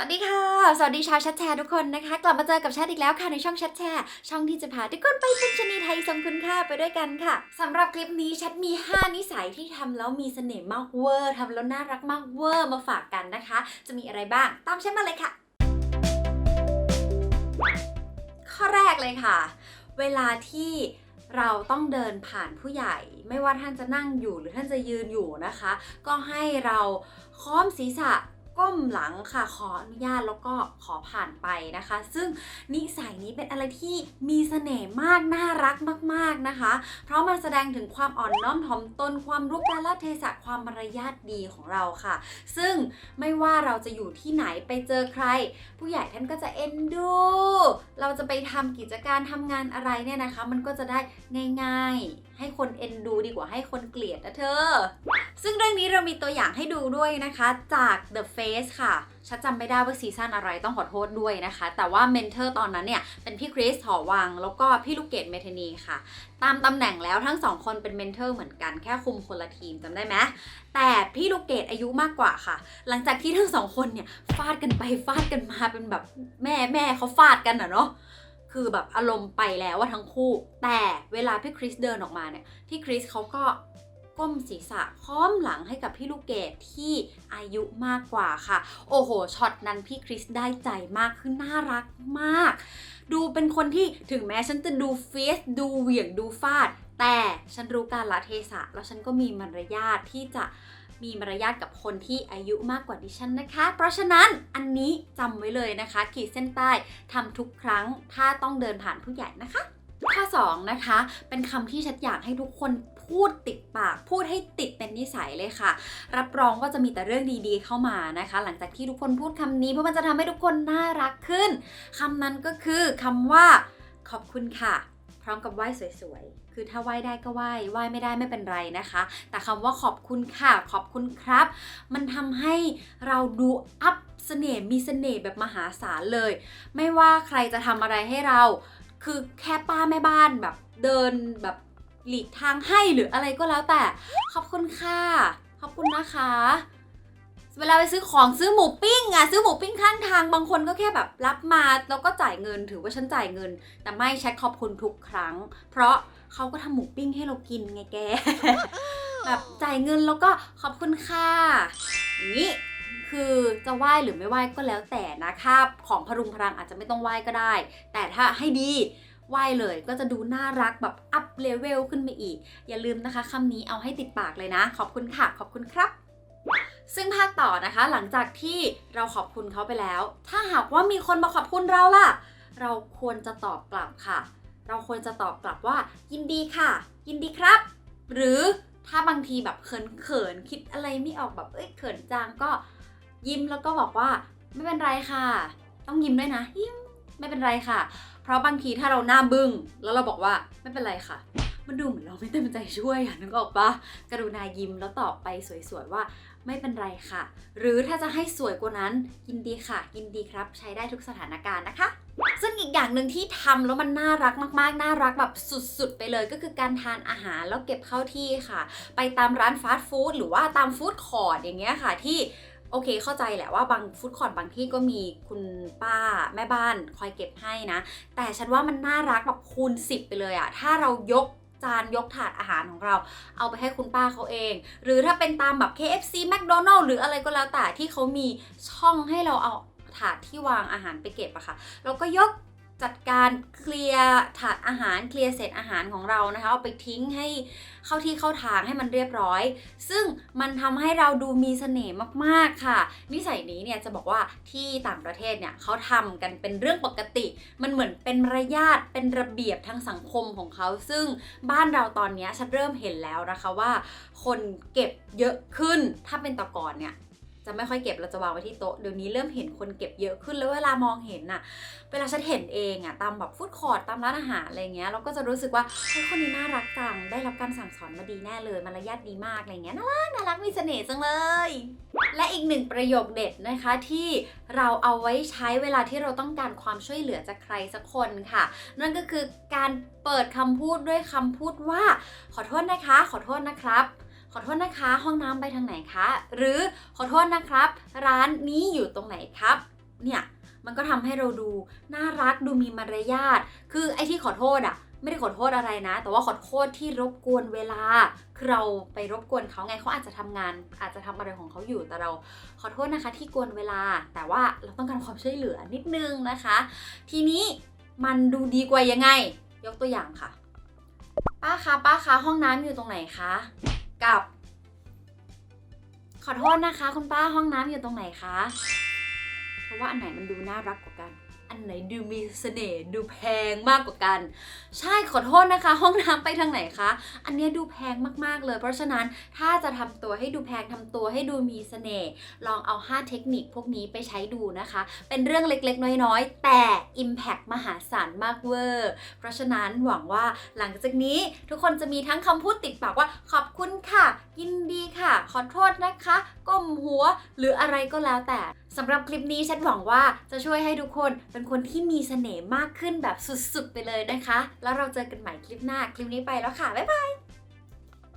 สวัสดีค่ะ สวัสดีชาวแชทแชร์ทุกคนนะคะ กลับมาเจอกับแชทอีกแล้วค่ะในช่องแชทแชร์ช่องที่จะพาทุกคนไปเป็นชนีไทยทรงคุณค่าไปด้วยกันค่ะสำหรับคลิปนี้แชทมี 5 นิสัยที่ทำแล้วมีเสน่ห์มากเวอร์ทำแล้วน่ารักมากเวอร์มาฝากกันนะคะ จะมีอะไรบ้างตามแชทมาเลยค่ะ ข้อแรกเลยค่ะ เวลาที่เราต้องเดินผ่านผู้ใหญ่ ไม่ว่าท่านจะนั่งอยู่หรือท่านจะยืนอยู่นะคะ ก็ให้เราค้อมศีรษะ ก้มหลังค่ะขออนุญาตแล้วก็ขอผ่านไปนะคะ ซึ่งนิสัยนี้เป็นอะไรที่มีเสน่ห์มากน่ารักมาก ๆนะคะ เพราะมันแสดงถึงความอ่อนน้อมถ่อมตนความรู้กาลเทศะความมารยาทดีของเราค่ะ ซึ่งไม่ว่าเราจะอยู่ที่ไหนไปเจอใคร ผู้ใหญ่ท่านก็จะเอ็นดู เราจะไปทำกิจการทำงานอะไรเนี่ยนะคะ มันก็จะได้ง่ายๆ ให้คนเอ็นดูดีกว่าให้คนเกลียดนะเธอ ซึ่งเรื่องนี้เรามีตัวอย่างให้ดูด้วยนะคะจาก The Face ค่ะชัดจำไม่ได้ว่าซีซั่นอะไรต้องขอโทษด้วยนะคะ แต่ว่าเมนเทอร์ตอนนั้นเนี่ย เป็นพี่คริสหอวัง แล้วก็พี่ลูกเกดเมทนีค่ะ ตามตำแหน่งแล้วทั้งสองคนเป็นเมนเทอร์เหมือนกันแค่คุมคนละทีมจำได้ไหมแต่พี่ลูกเกดอายุมากกว่าค่ะ หลังจากที่ทั้งสองคนเนี่ย ฟาดกันไปฟาดกันมาเป็นแบบแม่แม่เขาฟาดกันอะเนาะคือแบบอารมณ์ไปแล้วว่าทั้งคู่ แต่เวลาพี่คริสเดินออกมาเนี่ยพี่คริสเขาก็ ก้มศีรษะค้อมหลังให้กับพี่ลูกเกดที่อายุมากกว่าค่ะ โอ้โหช็อตนั้นพี่คริสได้ใจมากคือน่ารักมาก ดูเป็นคนที่ถึงแม้ฉันจะดูเฟสดูเหวี่ยงดูฟาด แต่ฉันรู้การละเทศะ แล้วฉันก็มีมารยาทที่จะมีมารยาทกับคนที่อายุมากกว่าดิฉันนะคะ เพราะฉะนั้นอันนี้จำไว้เลยนะคะ ขีดเส้นใต้ทำทุกครั้งถ้าต้องเดินผ่านผู้ใหญ่นะคะ ข้อ 2 นะคะ เป็นคำที่ฉันอยากให้ทุกคน พูดติดปาก พูดให้ติดเป็นนิสัยเลยค่ะ รับรองว่าจะมีแต่เรื่องดีๆเข้ามานะคะ หลังจากที่ทุกคนพูดคำนี้เพราะมันจะทำให้ทุกคนน่ารักขึ้นคำนั้นก็คือคำว่าขอบคุณค่ะ พร้อมกับไหว้สวยๆ คือถ้าไหว้ได้ก็ไหว้ไหว้ไม่ได้ไม่เป็นไรนะคะ แต่คำว่าขอบคุณค่ะ ขอบคุณครับ มันทำให้เราดูอัพเสน่ห์มีเสน่ห์แบบมหาศาลเลย ไม่ว่าใครจะทำอะไรให้เรา คือแค่ป้าแม่บ้านแบบเดินแบบ หลีกทางให้หรืออะไรก็แล้วแต่ ขอบคุณค่ะ ขอบคุณนะคะ เวลาไปซื้อของซื้อหมูปิ้งอะซื้อหมูปิ้งข้างทางบางคนก็แค่แบบรับมาแล้วก็จ่ายเงินถือว่าฉันจ่ายเงิน แต่ไม่แชทขอบคุณทุกครั้ง เพราะเขาก็ทำหมูปิ้งให้เรากินไงแก แบบจ่ายเงินแล้วก็ขอบคุณค่ะอย่างนี้คือจะไหว้หรือไม่ไหว้ก็แล้วแต่นะคะ ของพรุงพรังอาจจะไม่ต้องไหว้ก็ได้ แต่ถ้าให้ดี ไหว้เลยก็จะดูน่ารักแบบอัพเลเวลขึ้นไปอีก อย่าลืมนะคะคำนี้เอาให้ติดปากเลยนะ ขอบคุณค่ะ ขอบคุณครับซึ่งภาคต่อนะคะหลังจากที่เราขอบคุณเขาไปแล้ว ถ้าหากว่ามีคนมาขอบคุณเราล่ะ เราควรจะตอบกลับค่ะ เราควรจะตอบกลับว่า ยินดีค่ะ ยินดีครับ หรือถ้าบางทีแบบเขินเขินๆคิดอะไรไม่ออกแบบเอ้ยเขินจังก็ยิ้มแล้วก็บอกว่า ไม่เป็นไรค่ะ ต้องยิ้มด้วยนะยิ้มไม่เป็นไรค่ะ เพราะบางทีถ้าเราหน้าบึ้งแล้วเราบอกว่าไม่เป็นไรค่ะ มันดูเหมือนเราไม่เต็มใจช่วยอะนึกออกปะกรุณายิ้มแล้วตอบไปสวยๆว่าไม่เป็นไรค่ะ หรือถ้าจะให้สวยกว่านั้นยินดีค่ะยินดีครับ ใช้ได้ทุกสถานการณ์นะคะ ซึ่งอีกอย่างหนึ่งที่ทำแล้วมันน่ารักมากๆ น่ารักแบบสุดๆ ไปเลยก็คือการทานอาหารแล้วเก็บเข้าที่ค่ะ ไปตามร้านฟาสต์ฟู้ดหรือว่าตามฟู้ดคอร์ดอย่างเงี้ยค่ะที่ โอเคเข้าใจแหละว่าบางฟู้ดคอร์ดบางที่ก็มีคุณป้าแม่บ้านคอยเก็บให้นะ แต่ฉันว่ามันน่ารักแบบคูณ 10 ไปเลยอะถ้าเรายกจานยกถาดอาหารของเรา เอาไปให้คุณป้าเขาเอง หรือถ้าเป็นตามแบบ KFC McDonald หรืออะไรก็แล้วแต่ที่เขามีช่องให้เราเอาถาดที่วางอาหารไปเก็บอะค่ะ เราก็ยก จัดการเคลียร์ถาดอาหารเคลียร์เศษอาหารของเรานะคะเอาไปทิ้งให้เข้าที่เข้าทางให้มันเรียบร้อย ซึ่งมันทำให้เราดูมีเสน่ห์มากๆค่ะ นิสัยนี้เนี่ยจะบอกว่าที่ต่างประเทศเนี่ยเขาทำกันเป็นเรื่องปกติ มันเหมือนเป็นมารยาทเป็นระเบียบทางสังคมของเขา ซึ่งบ้านเราตอนนี้ฉันเริ่มเห็นแล้วนะคะว่า คนเก็บเยอะขึ้นถ้าเป็นแตะก่อนเนี่ย จะไม่ค่อยเก็บเราจะวางไว้ที่โต๊ะเดี๋ยวนี้เริ่มเห็นคนเก็บเยอะขึ้นแล้วเวลามองเห็นน่ะเวลาฉันเห็นเองอะตามแบบฟู้ดคอร์ตตามร้านอาหารอะไรเงี้ยเราก็จะรู้สึกว่าเฮ้ยคนนี้น่ารักจังได้รับการสั่งสอนมาดีแน่เลยมารยาทดีมากอะไรเงี้ยน่ารักน่ารักมีเสน่ห์จังเลย และอีกหนึ่งประโยคเด็ดนะคะที่เราเอาไว้ใช้เวลาที่เราต้องการความช่วยเหลือจากใครสักคนค่ะ นั่นก็คือการเปิดคำพูดด้วยคำพูดว่า ขอโทษนะคะ ขอโทษนะครับ ขอโทษนะคะ ห้องน้ำไปทางไหนคะ หรือขอโทษนะครับ ร้านนี้อยู่ตรงไหนครับ เนี่ยมันก็ทำให้เราดูน่ารักดูมีมารยาท คือไอ้ที่ขอโทษอะไม่ได้ขอโทษอะไรนะ แต่ว่าขอโทษที่รบกวนเวลาคือเราไปรบกวนเขาไงเขาอาจจะทำงาน อาจจะทำอะไรของเขาอยู่แต่เรา ขอโทษนะคะที่กวนเวลา แต่ว่าเราต้องการความช่วยเหลือนิดนึงนะคะ ทีนี้มันดูดีกว่ายังไง ยกตัวอย่างค่ะ ป้าคะป้าคะห้องน้ำอยู่ตรงไหนคะ กับ ขอโทษนะคะ คุณป้าห้องน้ำอยู่ตรงไหนคะ เพราะว่าอันไหนมันดูน่ารักกว่ากัน อันไหนดูมีเสน่ห์ดูแพงมากกว่ากัน ใช่ขอโทษนะคะ ห้องน้ำไปทางไหนคะ อันเนี้ยดูแพงมากๆเลย เพราะฉะนั้นถ้าจะทำตัวให้ดูแพงทำตัวให้ดูมีเสน่ห์ลองเอา 5 เทคนิคพวกนี้ไปใช้ดูนะคะ เป็นเรื่องเล็กๆ น้อยๆ แต่ Impact มหาศาลมากเวอร์ เพราะฉะนั้นหวังว่าหลังจากนี้ทุกคนจะมีทั้งคำพูดติดปากว่าขอบคุณค่ะ ยินดีค่ะ ขอโทษนะคะ ก้มหัวหรืออะไรก็แล้วแต่สำหรับคลิปนี้ฉันหวังว่าจะช่วยให้ทุกคนเป็นคนที่มีเสน่ห์มากขึ้นแบบสุดๆ ไปเลยนะคะ แล้วเราเจอกันใหม่คลิปหน้า คลิปนี้ไปแล้วค่ะ บ๊ายบาย